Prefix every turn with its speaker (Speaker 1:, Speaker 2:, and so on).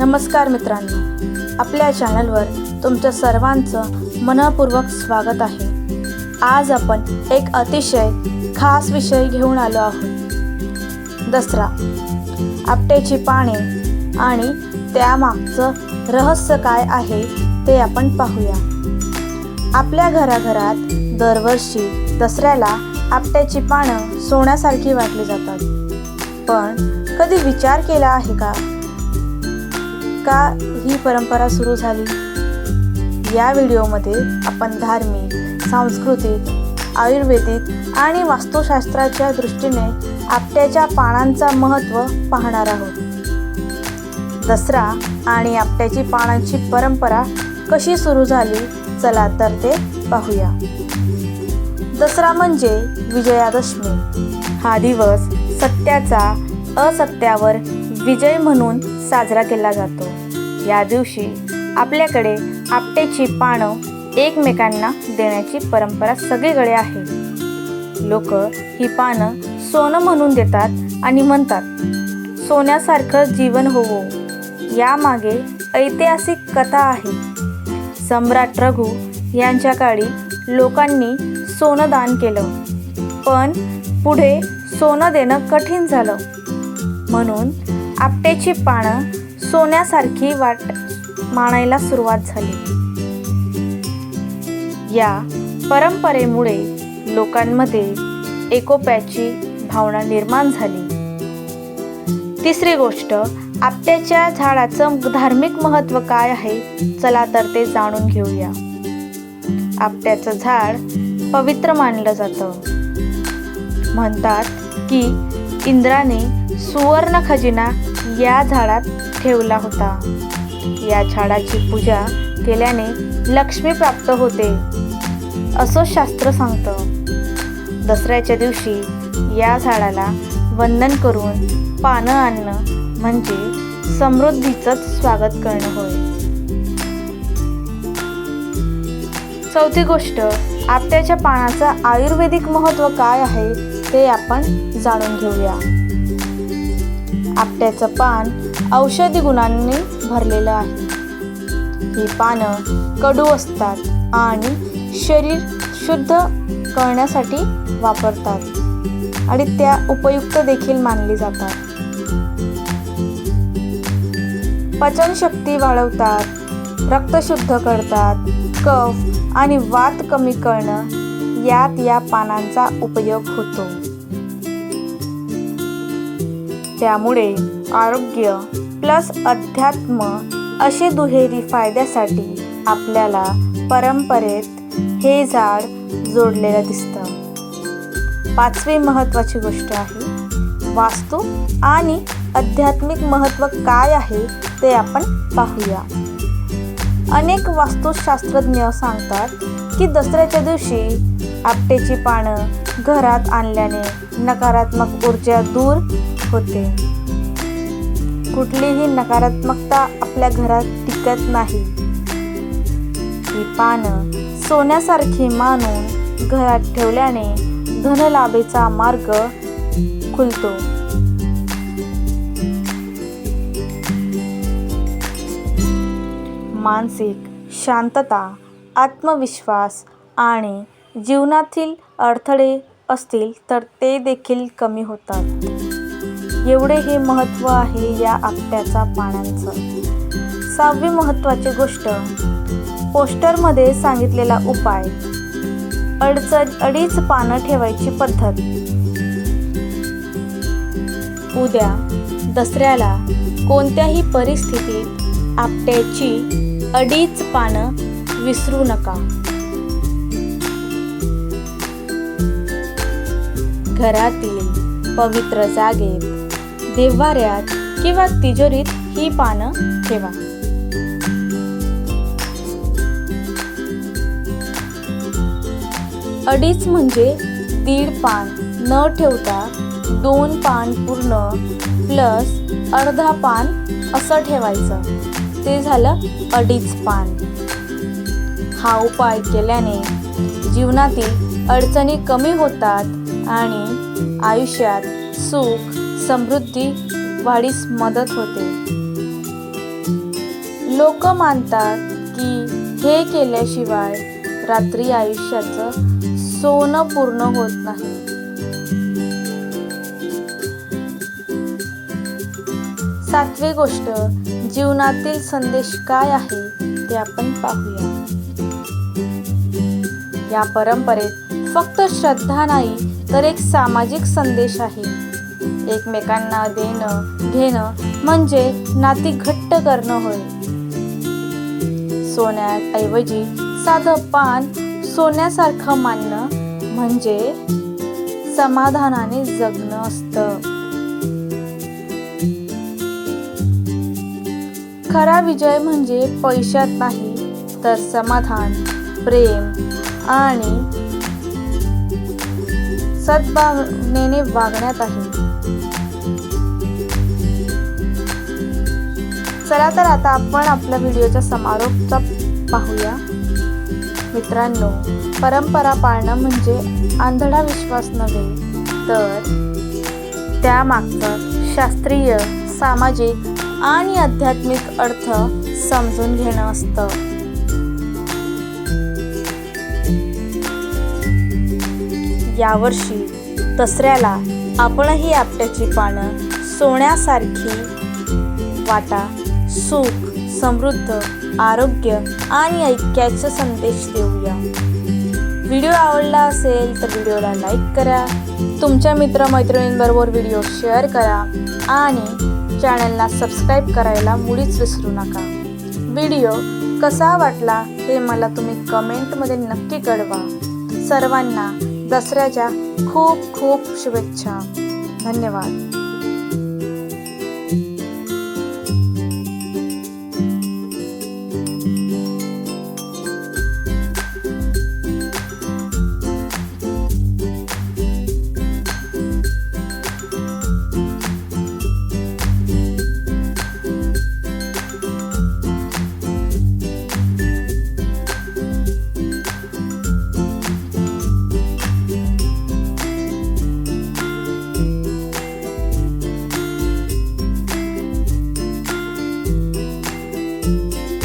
Speaker 1: नमस्कार मित्रांनो. आपल्या चॅनलवर तुमचं सर्वांचं मनपूर्वक स्वागत आहे. आज आपण एक अतिशय खास विषय घेऊन आलो आहोत. दसरा आपट्याची पाने आणि त्यामागचं रहस्य काय आहे ते आपण पाहूया. आपल्या घराघरात दरवर्षी दसऱ्याला आपट्याची पानं सोन्यासारखी वाटली जातात. पण कधी विचार केला आहे का? का ही परंपरा सुरू झाली? या व्हिडिओमध्ये आपण धार्मिक सांस्कृतिक आयुर्वेदिक आणि वास्तुशास्त्राच्या दृष्टीने आपट्याच्या पानांचा महत्त्व पाहणार आहोत. दसरा आणि आपट्याची पानांची परंपरा कशी सुरू झाली? चला तर ते पाहूया. दसरा म्हणजे विजयादशमी. हा दिवस सत्याचा असत्यावर विजय म्हणून साजरा केला जातो. या दिवशी आपल्याकडे आपट्याची पानं एकमेकांना देण्याची परंपरा सगळीकडे आहे. लोक ही पानं सोनं म्हणून देतात आणि म्हणतात सोन्यासारखं जीवन होवो. यामागे ऐतिहासिक कथा आहे. सम्राट रघु यांच्या काळी लोकांनी सोनं दान केलं. पण पुढे सोनं देणं कठीण झालं. म्हणून आपट्याची पानं सोन्यासारखी वाट मानायला सुरुवात झाली. या परंपरेमुळे लोकांमध्ये एकोप्याची भावना निर्माण झाली. तिसरी गोष्ट आपट्याच्या झाडाचं धार्मिक महत्त्व काय आहे चला तर ते जाणून घेऊया. आपट्याचं झाड पवित्र मानलं जातं. म्हणतात की इंद्राने सुवर्ण खजिना या झाडात ठेवला होता. या झाडाची पूजा केल्याने लक्ष्मी प्राप्त होते. असं शास्त्र सांगतं. दसऱ्याच्या दिवशी या झाडाला वंदन करून पानं आणणं म्हणजे समृद्धीचंच स्वागत करणं होय. चौथी गोष्ट आपट्याच्या पानाचं आयुर्वेदिक महत्त्व काय आहे ते आपण जाणून घेऊया. आपट्याचं पान औषधी गुणांनी भरलेलं आहे. ही पानं कडू असतात आणि शरीर शुद्ध करण्यासाठी वापरतात आणि त्या उपयुक्त देखील मानली जातात. पचनशक्ती वाढवतात रक्त शुद्ध करतात कफ आणि वात कमी करणं यात या पानांचा उपयोग होतो. त्यामुळे आरोग्य प्लस अध्यात्म असे दुहेरी फायद्यासाठी आपल्याला परंपरेत हे झाड जोडलेलं दिसतं. पाचवी महत्त्वाची गोष्ट आहे वास्तू आणि आध्यात्मिक महत्त्व काय आहे ते आपण पाहूया. अनेक वास्तुशास्त्रज्ञ सांगतात की दसऱ्याच्या दिवशी आपटेची पानं घरात आणल्याने नकारात्मक ऊर्जा दूर होते. कुठलीही नकारात्मकता आपल्या घरात टिकत नाही. ही पानं सोन्यासारखी मानून घरात ठेवल्याने धनलाभेचा मार्ग खुलतो. मानसिक शांतता आत्मविश्वास आणि जीवनातील अडथळे असतील तर ते देखील कमी होतात. एवढे हे महत्त्व आहे या आपट्याचा पानांचं. सहावी महत्त्वाची गोष्ट पोस्टरमध्ये सांगितलेला उपाय अडचण अडीच पानं ठेवायची पद्धत. उद्या दसऱ्याला कोणत्याही परिस्थितीत आपट्याची अडीच पानं विसरू नका. घरातील पवित्र जागेत देव्हाऱ्यात किंवा तिजोरीत ही पानं ठेवा. अडीच म्हणजे दीड पान. न ठेवता दोन पान पूर्ण प्लस अर्धा पान असं ठेवायचं. ते झालं अडीच पान. हा उपाय केल्याने जीवनातील अडचणी कमी होतात आणि आयुष्यात सुख समृद्धी वाढीस मदत होते. लोक मानतात की हे केल्याशिवाय रात्री आयुष्याचं सोनं पूर्ण होत नाही. सातवी गोष्ट जीवनातील संदेश काय आहे ते आपण पाहूया. या परंपरेत फक्त श्रद्धा नाही तर एक सामाजिक संदेश आहे. एकमेकांना देणं घेणं म्हणजे नाती घट्ट करणं होय. सोन्याऐवजी साधं पान सोन्यासारखं मानणं म्हणजे समाधानाने जगणं असतं. खरा विजय म्हणजे पैशात नाही तर समाधान प्रेम आणि सद्भावनेने वागण्यात आहे. चला तर आता आपण आपल्या व्हिडिओचा समारोपचा पाहूया. मित्रांनो परंपरा पाळणं म्हणजे आंधळा विश्वास नव्हे तर त्यामागचा शास्त्रीय सामाजिक आणि आध्यात्मिक अर्थ समजून घेणं असतं. यावर्षी दसऱ्याला आपणही आपट्याची पानं सोन्यासारखी वाटा सुख समृद्ध आरोग्य आणि ऐक्याचा संदेश देऊया. व्हिडिओ आवडला असेल तर व्हिडिओला लाईक करा तुमच्या मित्रमैत्रिणींबरोबर व्हिडिओ शेअर करा आणि चॅनलला सबस्क्राईब करायला मुळीच विसरू नका. व्हिडिओ कसा वाटला हे मला तुम्ही कमेंटमध्ये नक्की कळवा. सर्वांना दसऱ्याच्या खूप खूप शुभेच्छा. धन्यवाद.